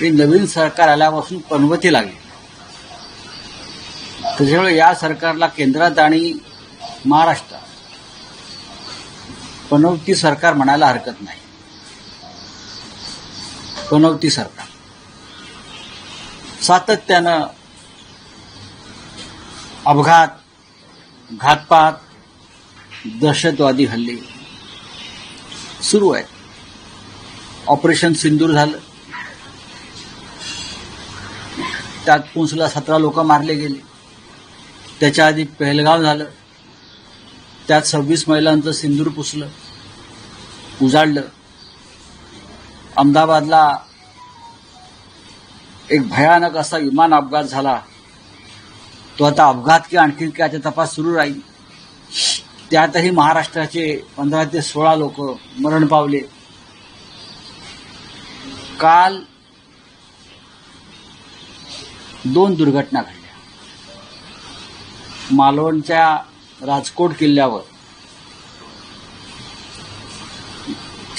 ते नवीन सरकार आल्यापासून पनवती लागली. त्याच्यामुळे या सरकारला केंद्रात आणि महाराष्ट्रात पनवती सरकार म्हणायला हरकत नाही. पनवती सरकार. सातत्यानं अपघात घातपात दहशतवादी हल्ले सुरू आहेत. ऑपरेशन सिंदूर झालं. त्यात पुंसला सतरा लोक मारले गेले. त्याच्या आधी पहलगाव झालं. त्यात सव्वीस महिलांचं सिंदूर पुसलं. उजाडलं. अहमदाबादला एक भयानक असा विमान अपघात झाला. तो आता अपघात की आणखी आता तपास सुरू राहील? त्यातही महाराष्ट्राचे पंधरा ते सोळा लोक मरण पावले. काल दोन दुर्घटना घडल्या. मालवणच्या राजकोट किल्ल्यावर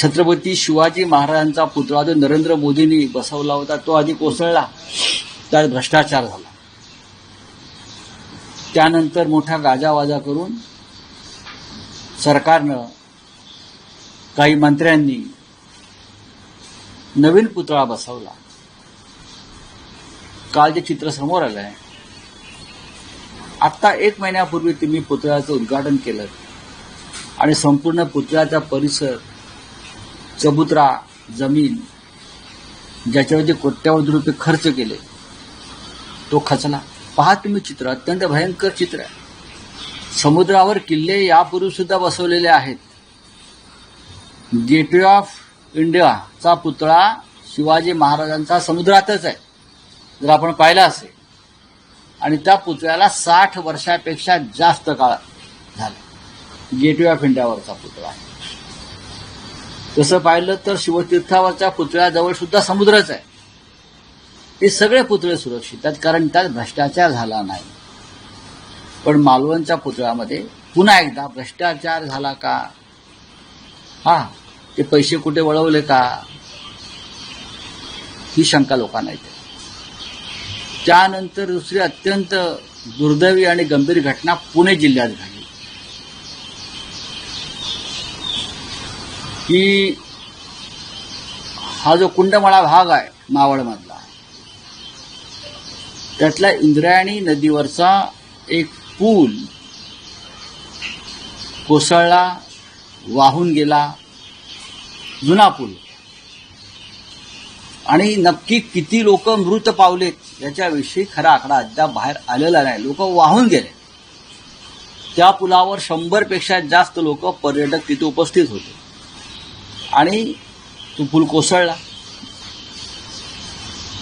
छत्रपती शिवाजी महाराजांचा पुतळा जो नरेंद्र मोदींनी बसवला होता तो आधी कोसळला. त्यात भ्रष्टाचार झाला. त्यानंतर मोठा गाजावाजा करून सरकारनं काही मंत्र्यांनी नवीन पुतळा बसवला. काल जे चित्र समोर आलं आहे आत्ता एक महिन्यापूर्वी तुम्ही पुतळ्याचं उद्घाटन केलं. आणि संपूर्ण पुतळ्याचा परिसर चबुतरा जमीन ज्याच्यावरती कोट्यावधी रुपये खर्च केले तो खचला. पहा तुम्ही चित्र अत्यंत भयंकर चित्र आहे. समुद्रावर किल्ले यापूर्वी सुद्धा बसवलेले आहेत. गेटवे ऑफ इंडियाचा पुतळा शिवाजी महाराजांचा समुद्रातच आहे. जर आपण पाहिला असेल आणि त्या पुतळ्याला साठ वर्षापेक्षा जास्त काळ झाला. गेटवे ऑफ इंडियावरचा पुतळा आहे. तसं पाहिलं तर शिवतीर्थावरच्या पुतळ्याजवळ सुद्धा समुद्रच आहे. ते सगळे पुतळे सुरक्षित आहेत कारण त्यात भ्रष्टाचार झाला नाही. पण मालवणच्या पुतळ्यामध्ये पुन्हा एकदा भ्रष्टाचार झाला का? हा ते पैसे कुठे वळवले का? ही शंका लोकांना येते. त्यानंतर दुसरी अत्यंत दुर्दैवी आणि गंभीर घटना पुणे जिल्ह्यात झाली की हा जो कुंडमळा भाग आहे मावळमधला त्यातल्या इंद्रायणी नदीवरचा एक पूल कोसळला वाहून गेला जुना पूल. आणि नक्की किती लोक मृत पावलेत याच्याविषयी खरा आकडा अद्याप बाहेर आलेला नाही. लोक वाहून गेले. त्या पुलावर शंभरपेक्षा जास्त लोक पर्यटक तिथे उपस्थित होते. आणि तो पूल कोसळला.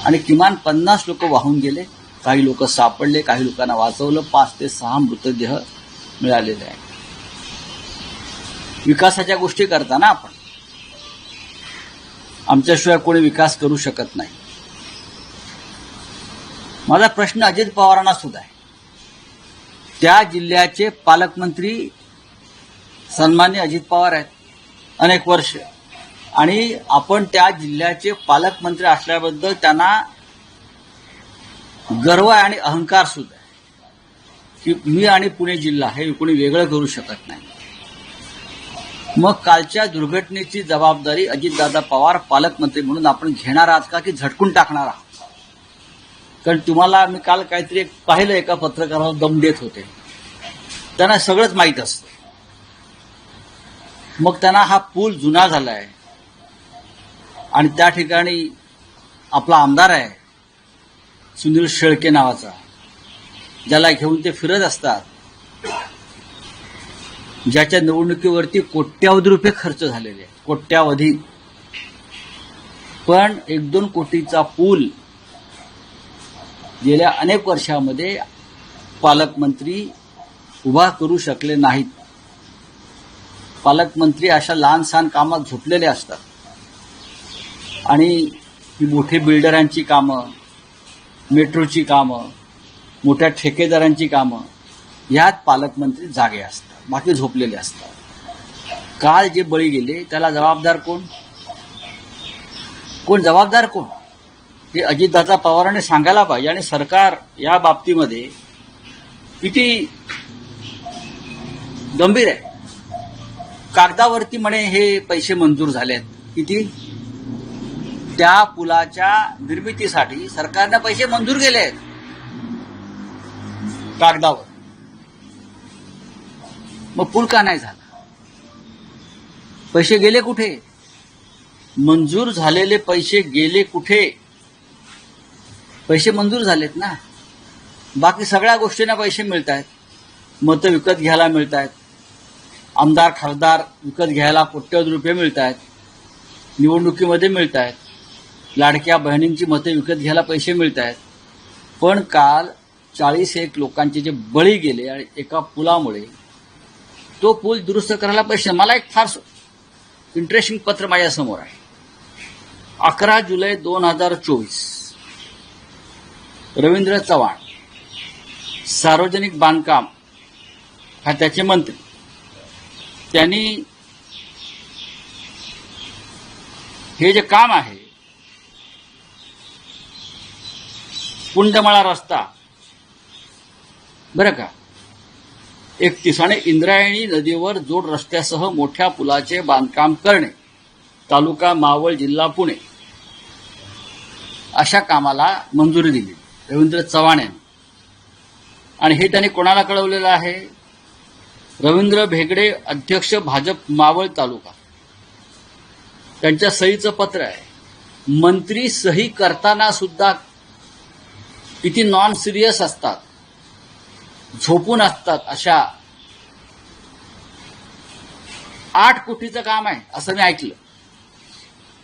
आणि किमान पन्नास लोक वाहून गेले. काही लोक सापडले काही लोकांना वाचवलं. पाच ते सहा मृतदेह मिळालेले आहेत. विकासाच्या गोष्टी करताना आपण आमच्याशिवाय कोणी विकास करू शकत नाही. माझा प्रश्न अजित पवारांना सुद्धा आहे. त्या जिल्ह्याचे पालकमंत्री सन्मान्य अजित पवार आहेत अनेक वर्ष. आणि आपण त्या जिल्ह्याचे पालकमंत्री असल्याबद्दल त्यांना गर्व आहे आणि अहंकार सुद्धा आहे. की मी आणि पुणे जिल्हा हे कोणी वेगळं करू शकत नाही. मग कालच्या दुर्घटनेची जबाबदारी अजितदादा पवार पालकमंत्री म्हणून आपण घेणार आहात का की झटकून टाकणार आहात? कारण तुम्हाला मी काल काहीतरी एक पाहिलं एका पत्रकाराला दम देत होते. त्यांना सगळंच माहीत असतं. मग त्यांना हा पूल जुना झालाय. आणि त्या ठिकाणी आपला आमदार आहे सुनील शेळके नावाचा ज्याला घेऊन ते फिरत असतात. ज्याच्या निवडणुकीवरती कोट्यावधी रुपये खर्च झालेले आहे कोट्यावधी. पण एक दोन कोटीचा पूल गेल्या अनेक वर्षामध्ये पालकमंत्री उभा करू शकले नाहीत. पालकमंत्री अशा लहान सहान कामात झोपलेले असतात. आणि ही मोठी बिल्डरांची कामं मेट्रोची कामं मोठ्या ठेकेदारांची कामं ह्यात पालकमंत्री जागे असतात. बाकी झोपलेले असतात. काल जे बळी गेले त्याला जबाबदार कोण? कोण जबाबदार कोण? हे अजितदादा पवारांनी सांगायला पाहिजे आणि सरकार या बाबतीमध्ये किती गंभीर आहे. कागदावरती म्हणे हे पैसे मंजूर झाले आहेत किती? त्या पुलाच्या निर्मितीसाठी सरकारनं पैसे मंजूर केले आहेत कागदावर. मग पूल का नाही झाला? पैसे गेले कुठे? मंजूर झालेले पैसे गेले कुठे? पैसे मंजूर झालेत ना. बाकी सगळ्या गोष्टींना पैसे मिळत आहेत मतं विकत घ्यायला मिळत आहेत आमदार खासदार विकत घ्यायला कोट्यवधी रुपये मिळत आहेत निवडणुकीमध्ये मिळत आहेत लाडक्या बहिणींची मते विकत घ्यायला पैसे मिळत आहेत पण काल चाळीस एक लोकांचे जे बळी गेले आणि एका पुलामुळे तो पूल दुरुस्त करायला पैसे. मला एक फार इंटरेस्टिंग पत्र माझ्यासमोर आहे. अकरा जुलै दोन हजार चोवीस. रवींद्र चव्हाण सार्वजनिक बांधकाम खात्याचे मंत्री. त्यांनी हे जे काम आहे कुंडमळा रस्ता बरं का? एक आणि इंद्रायणी नदीवर जोड रस्त्यासह मोठ्या पुलाचे बांधकाम करणे. तालुका मावळ जिल्हा पुणे. अशा कामाला मंजुरी दिली. रवींद्र चव्हाण यांनी. आणि हे त्यांनी कोणाला कळवलेलं आहे? रवींद्र भेगडे अध्यक्ष भाजप मावळ तालुका. त्यांच्या सहीचं पत्र आहे. मंत्री सही करताना सुद्धा किती नॉन सिरियस असतात. झोपून असतात अशा आठ कोटीचं काम आहे असं मी ऐकलं.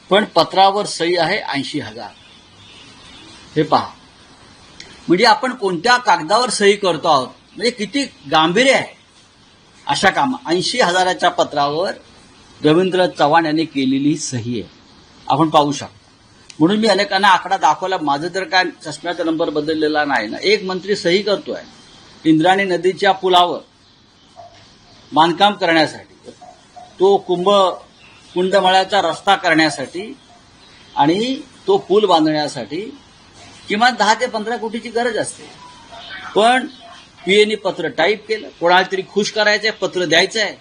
पण पत्रावर सही आहे ऐंशी हजार. हे पहा. म्हणजे आपण कोणत्या कागदावर सही करतो आहोत? म्हणजे किती गांभीर्य आहे अशा काम ऐंशी हजाराच्या पत्रावर रवींद्र चव्हाण यांनी केलेली सही आहे. आपण पाहू शकतो. म्हणून मी अनेकांना आकडा दाखवला माझं तर काय चष्म्याचा नंबर बदललेला नाही ना. एक मंत्री सही करतोय. इंद्राणी नदीच्या पुलावर बांधकाम करण्यासाठी तो कुंभ कुंडमळ्याचा रस्ता करण्यासाठी आणि तो पूल बांधण्यासाठी किमान दहा ते पंधरा कोटीची गरज असते. पण पीएनी पत्र टाईप केलं कोणाला तरी खुश करायचंय पत्र द्यायचं आहे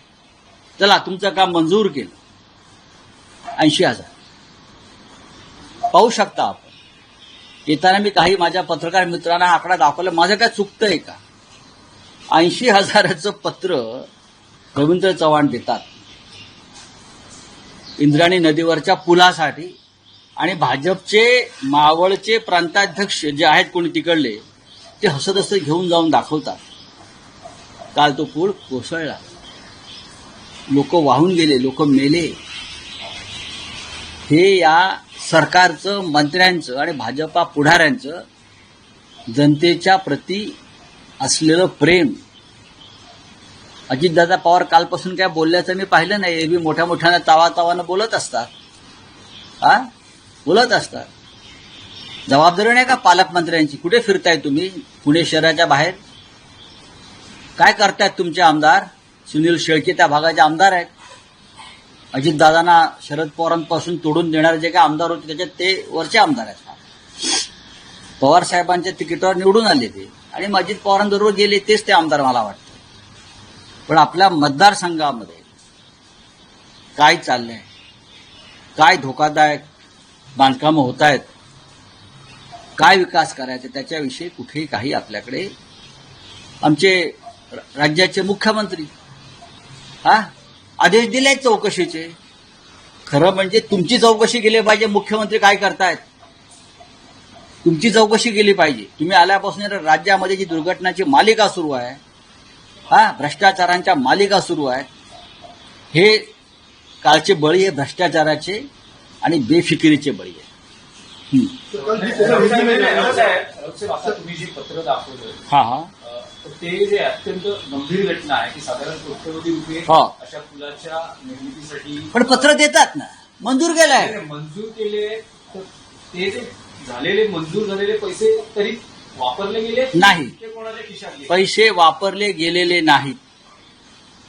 चला तुमचं काम मंजूर केलं. ऐंशी हजार. पाहू शकता आपण. येताना मी काही माझ्या पत्रकार मित्रांना आकडा दाखवला माझं काय चुकतंय का? ऐंशी हजाराचं पत्र रवींद्र चव्हाण देतात. इंद्राणी नदीवरच्या पुलासाठी. आणि भाजपचे मावळचे प्रांताध्यक्ष जे आहेत कोणी तिकडले ते हसत हसत घेऊन जाऊन दाखवतात. काल तो पूल कोसळला. लोक वाहून गेले लोक मेले. हे या सरकारचं मंत्र्यांचं आणि भाजपा पुढाऱ्यांचं जनतेच्या प्रती असलेलं प्रेम. अजितदादा पवार कालपासून काय बोलल्याचं मी पाहिलं नाही. एरवी मोठ्या मोठ्यानं तावा तावानं बोलत असतात. हा बोलत असतात. जबाबदारी नाही का पालकमंत्र्यांची? कुठे फिरताय तुम्ही? पुणे शहराच्या बाहेर? काय करतायत तुमचे आमदार? सुनील शेळके त्या भागाचे आमदार आहेत. अजितदादांना शरद पवारांपासून तोडून देणारे जे काय आमदार होते त्याच्यात ते वरचे आमदार आहेत. पवार साहेबांच्या तिकीटावर निवडून आले ते. आणि मग अजित पवारांबरोबर गेले तेच ते आमदार मला वाटतं. पण आपल्या मतदारसंघामध्ये काय चाललंय? काय धोकादायक बांधकामं होत आहेत काय विकास करायचे? त्याच्याविषयी कुठेही काही आपल्याकडे आमचे राज्याचे मुख्यमंत्री हा आदेश दिले चौकशीचे. खरं म्हणजे तुमची चौकशी केली पाहिजे मुख्यमंत्री काय करतायत? तुमची चौकशी केली पाहिजे. तुम्ही आल्यापासून राज्यामध्ये जी दुर्घटनाची मालिका सुरू आहे हा भ्रष्टाचारांच्या मालिका सुरू आहेत हे कालचे बळी हे भ्रष्टाचाराचे आणि बेफिकिरीचे बळी आहे. तुम्ही जे पत्र दाखवलं हा. हा. ते जे अत्यंत गंभीर घटना आहे की साधारण कोट्यवधी रुपये अशा पुलाच्या निर्मितीसाठी पण पत्र देतात ना. मंजूर केलंय. मंजूर केले तर ते जे झालेले मंजूर झालेले पैसे तरी वापरले गेले नाही. ते कोणाच्या? पैसे वापरले गेलेले नाहीत.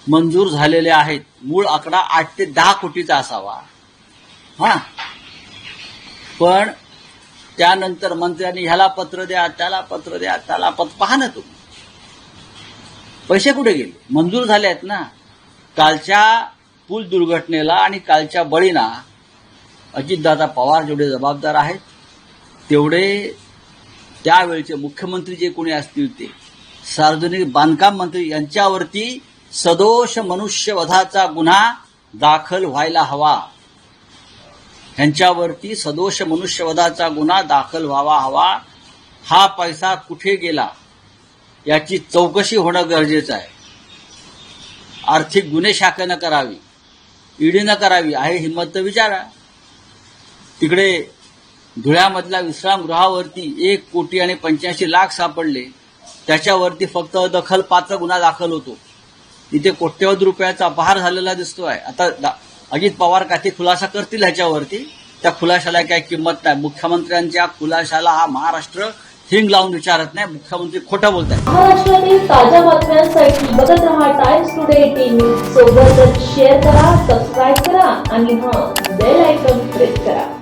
मंजूर झालेले आहेत. मूळ आकडा आठ ते दहा कोटीचा असावा. हा. पण त्यानंतर मंत्र्यांनी ह्याला पत्र द्या त्याला पत्र द्या त्याला पत्र पहा ना तुम्ही. पैसे कुठे गेले? मंजूर झाले आहेत ना. कालच्या पूल दुर्घटनेला आणि कालच्या बळीना अजितदादा पवार जेवढे जबाबदार आहेत तेवढे त्यावेळचे मुख्यमंत्री जे कोणी असतील ते. सार्वजनिक बांधकाम मंत्री यांच्यावरती सदोष मनुष्यवधाचा गुन्हा दाखल व्हायला हवा. ह्यांच्यावरती सदोष मनुष्यवधाचा गुन्हा दाखल व्हावा हवा. हा पैसा कुठे गेला? याची चौकशी होणं गरजेचं आहे. आर्थिक गुन्हे शाखेनं करावी ईडीनं करावी आहे हिंमत तर विचारा. तिकडे धुळ्यामधल्या विश्रामगृहावरती एक कोटी आणि पंच्याऐंशी लाख सापडले. त्याच्यावरती फक्त दखल पात्र गुन्हा दाखल होतो. तिथे कोट्यवधी रुपयाचा अपहार झालेला दिसतोय. आता दा- अजित पवार काही खुलासा करतील ह्याच्यावरती? त्या खुलाशाला काही किंमत नाही. मुख्यमंत्र्यांच्या खुलाशाला हा महाराष्ट्र हिंग लावून विचारत नाही. मुख्यमंत्री खोटं बोलत आहेत महाराष्ट्रातील ताज्या बातम्यांसाठी बघत रहा टाइम्स टुडे टीव्ही सोबतच शेअर करा सबस्क्राईब करा आणि हा बेल आयकॉन प्रेस करा.